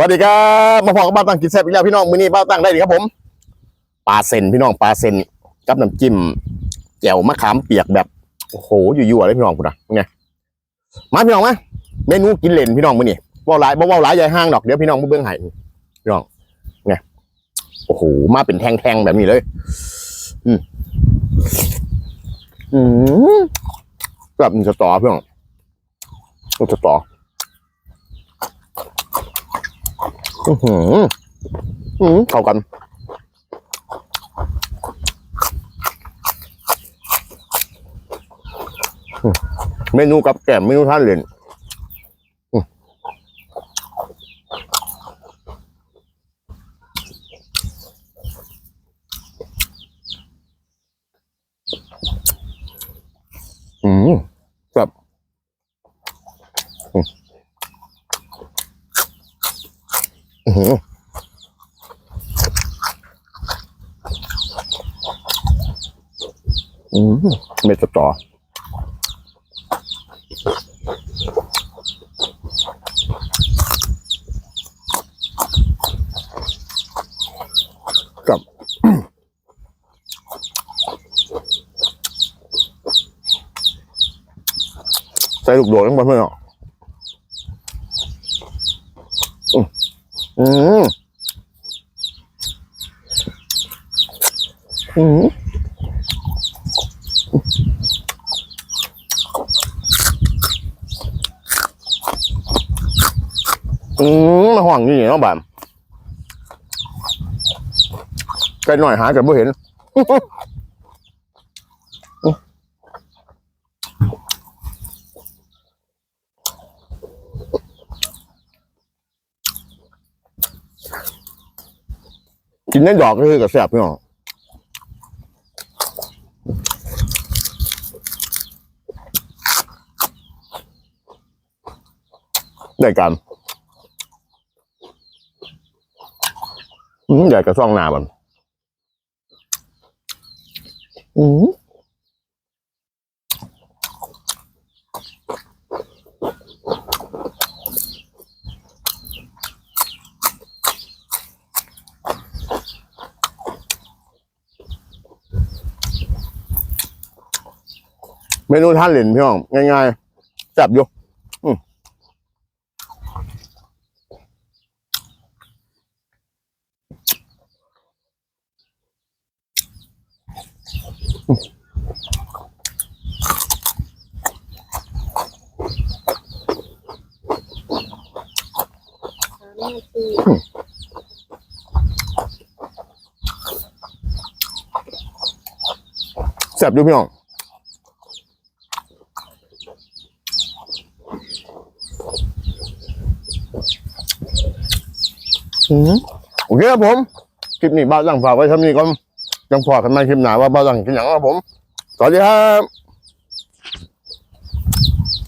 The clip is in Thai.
วัสดีครับมาพอกับบ้านตั้งกินแซ่บอีกแล้วพี่น้องมื้อนี้บ้านตั้งได้ดีครับผมปลาเซนพี่น้องปลาเซนกับน้ำจิ้มแจ่วมะขามเปียกแบบโอ้โหอยู่ๆเลยพี่น้องคุณนะไงมาพี่น้องมาเมนูกินเล่นพี่น้องมื้อนี้ว่าหลายบ่ว่าหลายใหญ่ห้างดอกเดี๋ยวพี่น้องมาเบิ่งให้พี่น้องไงโอ้โหมาเป็นแท่งๆแบบนี้เลย อืมอืมแบบมันจะต่อพี่น้องมันจะต่อ อือหืออือเข้ากันอืมเมนูกับแกมเมนูท่านเล่นอืมอืมแบบอืม อืมเม็ดสตอกับใส่ลูกโดดทั้งหมดเลยเหรออื อืมอืมอืมมาห่วงนี่เนาะบ้านไกลหน่อยหาแต่ไม่เห็น กินได้ดอกก็คือกับแซ่บพี่น้องได้กันอืมใหญ่กระซ่องหนาบันอืม เมนูท่านเหรียญพี่น้องง่ายๆจับอยู่แซ่บอยู่พี่น้อง โอเคครับผม คลิปนี้บ้าหลังฝากไว้ทำนี้ก่อนยังพอกันใหม่คลิปหนาว่าบ้าหลังกินอย่างครับผม สวัสดีครับ